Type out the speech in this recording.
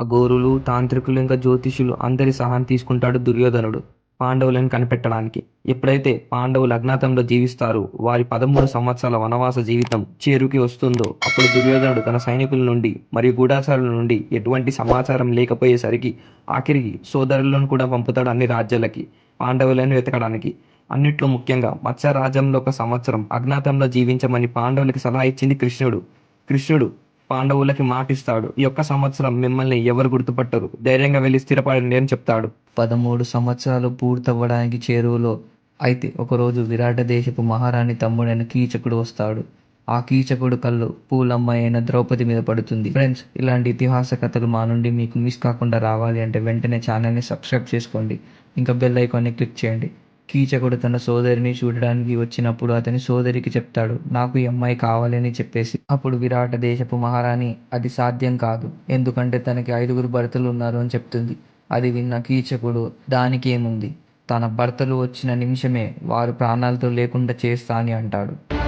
అఘోరులు తాంత్రికులు ఇంకా జ్యోతిషులు అందరి సహాయం తీసుకుంటాడు దుర్యోధనుడు పాండవులను కనిపెట్టడానికి. ఎప్పుడైతే పాండవులు అజ్ఞాతంలో జీవిస్తారు వారి పదమూడు సంవత్సరాల వనవాస జీవితం చేరుకి వస్తుందో అప్పుడు దుర్యోధనుడు తన సైనికుల నుండి మరియు గూఢాచారుల నుండి ఎటువంటి సమాచారం లేకపోయేసరికి ఆఖరికి సోదరులను కూడా పంపుతాడు అన్ని రాజ్యాలకి పాండవులను వెతకడానికి. అన్నిట్లో ముఖ్యంగా మత్స్య రాజ్యంలో ఒక సంవత్సరం అజ్ఞాతంలో జీవించమని పాండవులకి సలహా ఇచ్చింది కృష్ణుడు. కృష్ణుడు పాండవులకి మాటిస్తాడు. ఈ యొక్క సంవత్సరం మిమ్మల్ని ఎవరు గుర్తుపట్టరు? ధైర్యంగా వెళ్ళి స్థిరపడండి అని చెప్తాడు. పదమూడు సంవత్సరాలు పూర్తవ్వడానికి చేరువలో అయితే ఒకరోజు విరాట దేశపు మహారాణి తమ్ముడైన కీచకుడు వస్తాడు. ఆ కీచకుడు కళ్ళు పూలమ్మాయి అయిన ద్రౌపది మీద పడుతుంది. ఫ్రెండ్స్ ఇలాంటి ఇతిహాస కథలు మా నుండి మీకు మిస్ కాకుండా రావాలి అంటే వెంటనే ఛానల్ని సబ్స్క్రైబ్ చేసుకోండి. ఇంకా బెల్ ఐకాన్ని క్లిక్ చేయండి. కీచకుడు తన సోదరిని చూడడానికి వచ్చినప్పుడు అతని సోదరికి చెప్తాడు నాకు ఈ అమ్మాయి కావాలని చెప్పేసి. అప్పుడు విరాట దేశపు మహారాణి అది సాధ్యం కాదు. ఎందుకంటే తనకి ఐదుగురు భర్తలు ఉన్నారు అని చెప్తుంది. అది విన్న కీచకుడు దానికి ఏముంది? తన భర్తలు వచ్చిన నిమిషమే వారు ప్రాణాలతో లేకుండా చేస్తా అని అంటాడు.